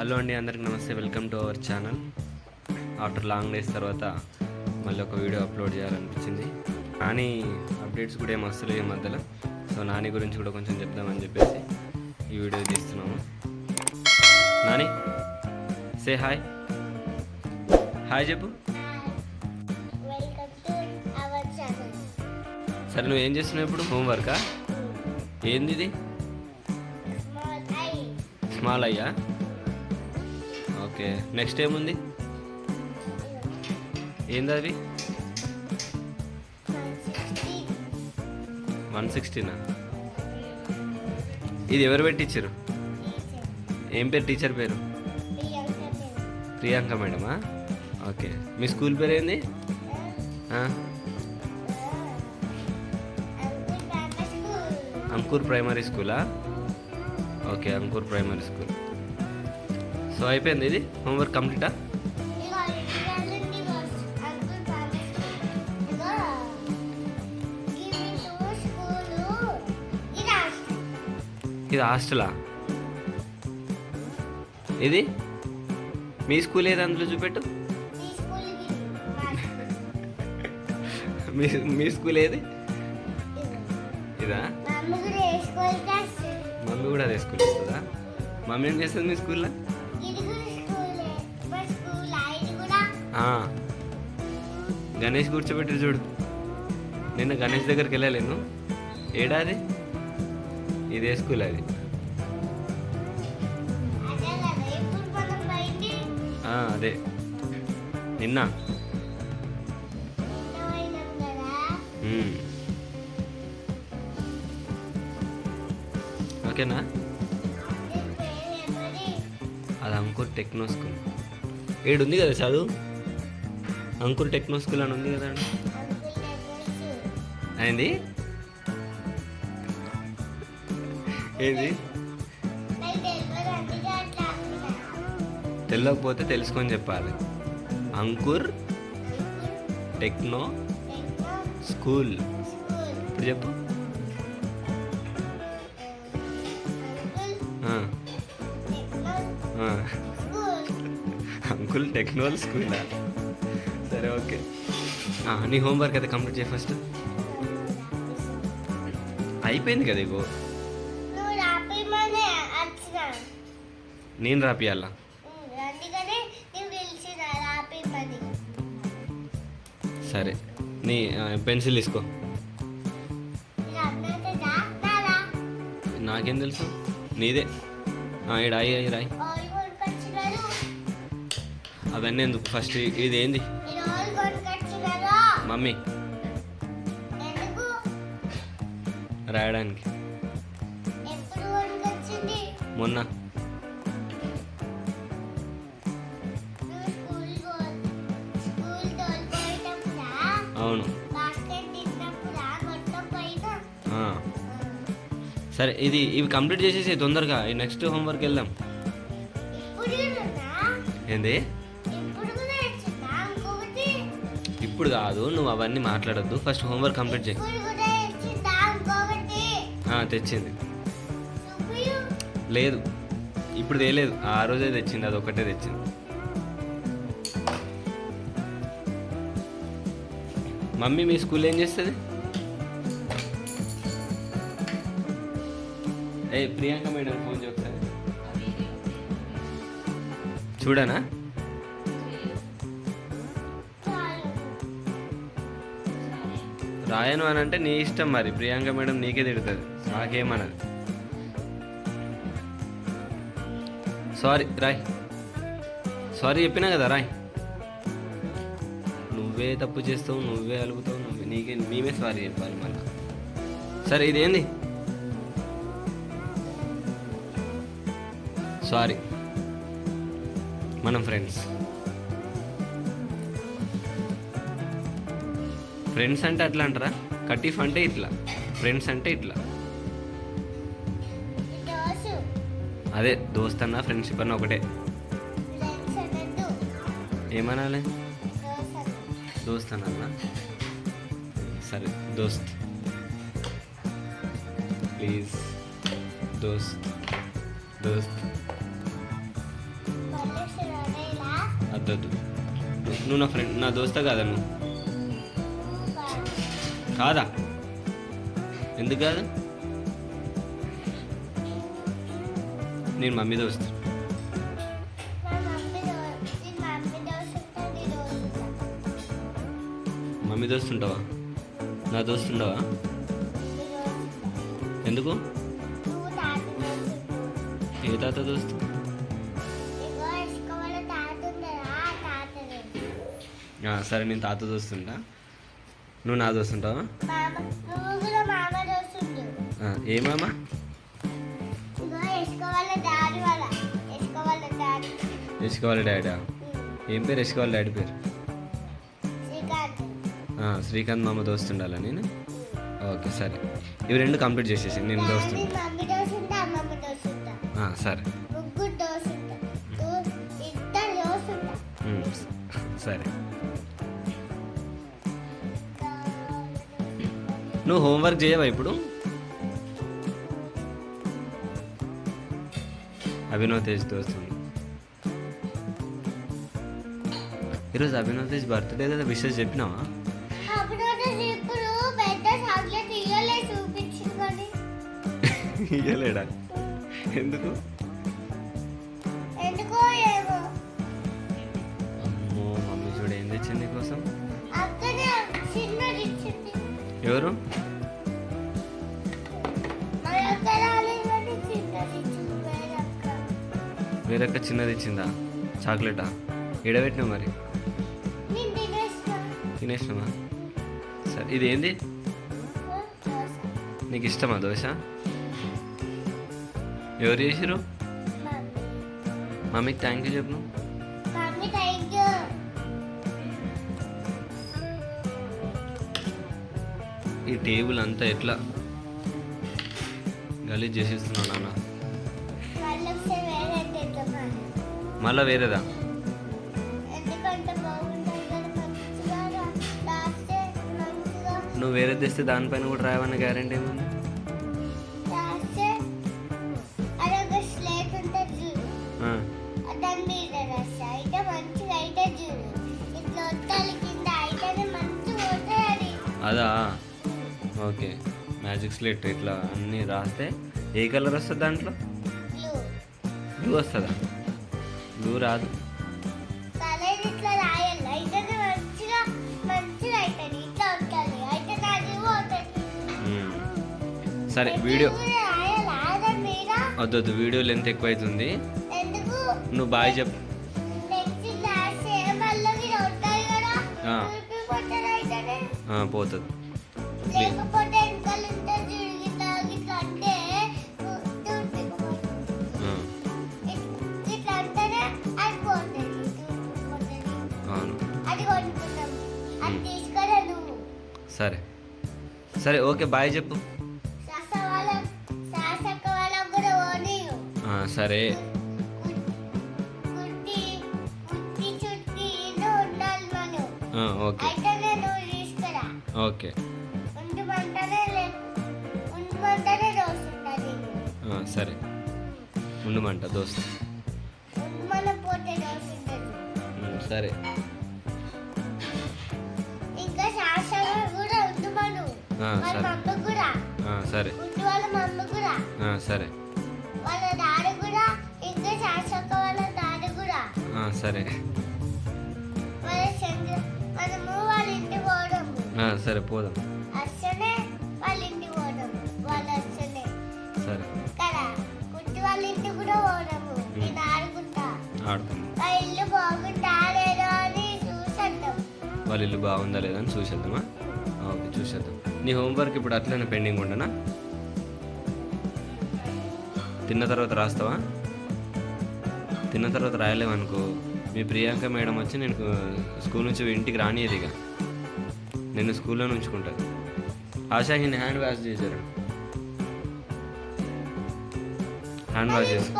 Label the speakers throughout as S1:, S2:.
S1: Hello అండి అందరికి నమస్తే. Welcome to our channel after long days తర్వాత మళ్ళీ ఒక వీడియో అప్లోడ్ చేయాలనిపించింది. నాని అప్డేట్స్ కూడా ఏం వస్తలేవు ఈ మధ్యలో. సో నాని గురించి కూడా కొంచెం చెప్దామని చెప్పేసి ఈ వీడియో తీస్తున్నాము. నాని సే హాయ్ హాయ్ చెప్పు. సరే నువ్వు ఏం చేస్తున్నావు ఇప్పుడు? హోంవర్కా ఏంది ఇది?
S2: స్మాల్
S1: అయ్యా ఓకే నెక్స్ట్ ఏముంది? ఏంది అది? వన్ సిక్స్టీనా? ఇది ఎవరు పెట్టించారు ఏం పేరు టీచర్ పేరు? ప్రియాంక మేడమా? ఓకే మీ స్కూల్ పేరు ఏంది? అంకూర్ ప్రైమరీ స్కూలా? Okay Ankur primary school. So అయిపోయింది ఇది. హోంవర్క్ కంప్లీటా ఇది హాస్టలా? ఇది? మీ స్కూల్ ఏది అందులో చూపెట్టు? మీ మీ స్కూల్ ఏది? ఇదా? మమ్మీ కూడా అదే స్కూల్ వస్తుందా? మమ్మీ ఏం చేస్తుంది మీ స్కూల్లో? గణేష్ కూర్చోబెట్టి చూడు. నిన్న గణేష్ దగ్గరికి వెళ్ళలేను ఏడాది ఇదే స్కూల్ అది. అదే. నిన్న. ఓకేనా? టెక్నో స్కూల్ ఏడు ఉంది కదా చదువు? అంకుర్ టెక్నో స్కూల్ అని ఉంది కదా అయింది? ఏది? తెలియకపోతే తెలుసుకొని చెప్పాలి. Ankur techno school. ఇప్పుడు చెప్పు. టెక్నోల్ స్కూలా సరే ఓకే. నీ హోంవర్క్ అయితే కంప్లీట్ చేయి ఫస్ట్ అయిపోయింది కదా ఇగో. నేను రాపియాలా? సరే. నీ పెన్సిల్ తీసుకో. నాకేం తెలుసు? నీదే. రాయి.
S2: ఆయిల్ కొనుకొచ్చినారు
S1: అవన్నీ ఎందుకు? ఫస్ట్ ఇది ఏంది మమ్మీ. రాయడానికి. మొన్న. అవును. సరే ఇది ఇవి కంప్లీట్ చేసేసి తొందరగా. ఈ నెక్స్ట్ హోంవర్క్ వెళ్దాం. ఏంది?
S2: ఇప్పుడు
S1: కాదు నువ్వు అవన్నీ మాట్లాడొద్దు. ఫస్ట్ హోంవర్క్ కంప్లీట్ చేయి. తెచ్చింది. లేదు. ఇప్పుడు తేలేదు. ఆ రోజే తెచ్చింది అది ఒకటే తెచ్చింది. మమ్మీ మీ స్కూల్ ఏం చేస్తుంది? ఏ ప్రియాంక మేడం ఫోన్ చేయి చూడనా? రాయను అని అంటే నీ ఇష్టం మరి. ప్రియాంక మేడం నీకే తిడుతుంది. నాకేమన్నది సారీ రాయ్. సారీ చెప్పినా కదా రాయ్. నువ్వే తప్పు చేస్తావు నువ్వే అలుగుతావు నువ్వే నీకే మేమే సారీ చెప్పాలి మళ్ళీ. సరే ఇదేంది? సారీ. మనం ఫ్రెండ్స్. ఫ్రెండ్స్ అంటే అట్లా అంటారా? కటీఫ్ అంటే ఇట్లా ఫ్రెండ్స్ అంటే ఇట్లా. అదే దోస్త్ అన్న ఫ్రెండ్షిప్ అన్న ఒకటే. ఏమనాలి?
S2: దోస
S1: దోస్త్ అన్న సరే దోస్త్. ప్లీజ్ దోస్త్ దోస్త్.
S2: వద్దొద్దు నువ్వు- నువ్వు నా ఫ్రెండ్ నా దోస్తా కాదా నువ్వు? కాదా? ఎందుకు కాదు? నేను మమ్మీ దోస్తు
S1: మా మమ్మీ
S2: దోస్తుంటావా నా దోస్తుండవా ఎందుకు? ఏ తాత దోస్తు? సరే నేను తాత దోస్తుంటా నువ్వు నా ఆ, ఏ మామ? యశ్కోవాలి డాడీ ఏం పేరు యశ్కోవాలి డాడీ పేరు?
S1: శ్రీకాంత్.
S2: మామ దోస్తుండాలా నేను? ఓకే సరే. ఇవి రెండు కంప్లీట్ చేసేసి నేను దోస్తుంటా. సరే. సరే. నువ్వు హోంవర్క్ చేయవా ఇప్పుడు? అభినవ్ తేజ్ దోస్తుంది ఈరోజు అభినవ్ తేజ్ బర్త్డే కదా విషెస్ చెప్పినావా? ఇయ్యలేడా? ఎందుకో? ఎవరు
S1: అక్క
S2: వేరొక్క చిన్నది ఇచ్చిందా? చాక్లెటా? ఎడబెట్టినావు మరి? తినేసినావా సరే ఇది ఏంది నీకు ఇష్టమా దోశ? ఎవరు చేసిరు
S1: మమ్మీ.
S2: మమ్మీకి థ్యాంక్ యూ చెప్పు. టేబుల్ అంతా ఎట్లా గలీజ్ చేసేస్తున్నావు నాన్న?
S1: వేరే తెద్దామా
S2: మళ్ళా వేరేదా? నువ్వు వేరే తెస్తే దానిపైన కూడా రాయవన్న గ్యారంటీ ఏముంది?
S1: అదా?
S2: ఓకే. మ్యాజిక్ స్లేట్ ఇట్లా అన్నీ రాస్తే ఏ కలర్ వస్తుంది దాంట్లో?
S1: బ్లూ.
S2: వస్తుందా? బ్లూ రాదు. సరే వీడియో వద్దొద్దు వీడియో లెంత్ ఎక్కువ అవుతుంది నువ్వు బాయ్ చెప్పు.
S1: పోతుంది.
S2: సరే. సరే ఓకే బాయ్ చెప్పు. సరే. ఓకే. ఓకే. సరే. ఉండమంట దోస్త్. సరే. సరే. సరే. సరే పోదాం.
S1: ఆడుకుంటా
S2: ఆడుకుందాం
S1: ఆ ఇల్లు బాగుంటా లేదో అని చూసంటాం
S2: వాళ్ళ ఇల్లు బాగుందా లేదా అని చూసేద్దామా? ఓకే చూసేద్దాం. నీ హోంవర్క్ ఇప్పుడు అట్లనే పెండింగ్ ఉండనా? తిన్న తర్వాత రాస్తావా? తిన్న తర్వాత రాయలేమనుకో మీ ప్రియాంక మేడం వచ్చి నేను స్కూల్ నుంచి ఇంటికి రానియదు ఇక. నేను స్కూల్లో ఉంచుకుంటాను ఆశా హిన్ హ్యాండ్ వాష్ చేశారు. హ్యాండ్ వాష్ చేసి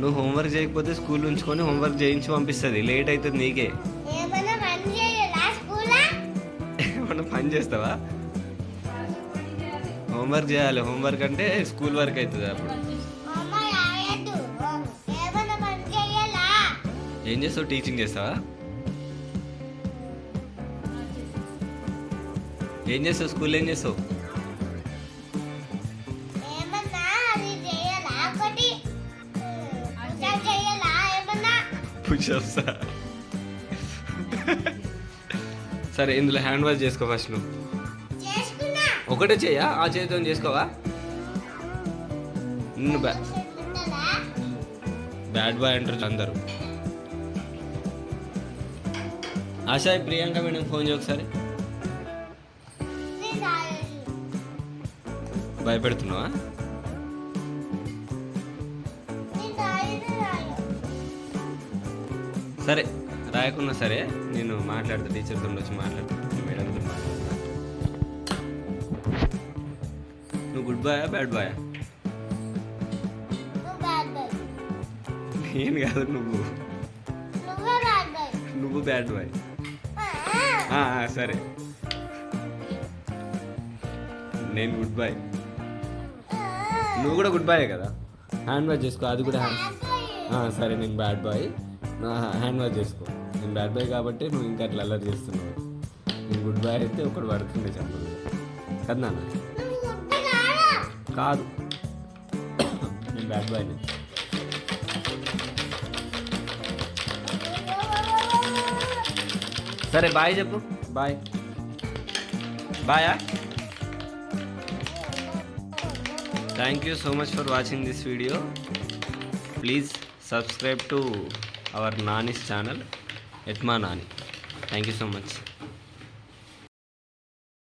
S2: నువ్వు హోంవర్క్ చేయకపోతే స్కూల్ ఉంచుకొని హోంవర్క్ చేయించి పంపిస్తుంది. లేట్ అవుతుంది నీకే.
S1: ఏమన్నా పని చేస్తావా? హోంవర్క్ చేయాలి. హోంవర్క్ అంటే స్కూల్ వర్క్ అవుతుంది అప్పుడు. ఏం చేస్తావు? టీచింగ్ చేస్తావా? ఏం చేస్తావు? స్కూల్ ఏం చేస్తావు? పుషప్స్ సరే ఇందులో హ్యాండ్ వాష్ చేసుకో ఫస్ట్ నువ్వు. ఒకటే చెయ్యా ఆ చేతితో చేసుకోవా? నిన్ను బ్యా? బ్యాడ్ బాయ్ అంటారు అందరు. ఆశా ప్రియాంక మేడం ఫోన్ చేయ ఒకసారి. భయపెడుతున్నావా? సరే రాయకున్నా సరే నేను మాట్లాడతా టీచర్తో వచ్చి మాట్లాడతా. మేడంతో మాట్లాడతా. నువ్వు గుడ్ బాయా బ్యాడ్ బాయా
S2: బాయ్
S1: నేను కాదు నువ్వు.
S2: నువ్వే బ్యాడ్ బాయ్
S1: బాయ్ సరే. నేను గుడ్ బాయ్ నువ్వు కూడా గుడ్ బాయ్ కదా? హ్యాండ్ వాష్ చేసుకో అది కూడా హ్యాండ్ సరే నేను బ్యాడ్ బాయ్ హ్యాండ్ వాష్ చేసుకో. నేను బ్యాడ్ బాయ్ కాబట్టి నువ్వు ఇంకా అట్లా అల్లరి చేస్తున్నావు. నేను గుడ్ బాయ్ అయితే ఒకటి పడుతుండే చెప్పదు కదా నాన్న. కాదు. నేను బ్యాడ్ బాయ్ సరే బాయ్ చెప్పు. Bye. బాయా? Thank you so much for watching this video please subscribe to our Nani's channel ఎట్మా Nani. Thank you so much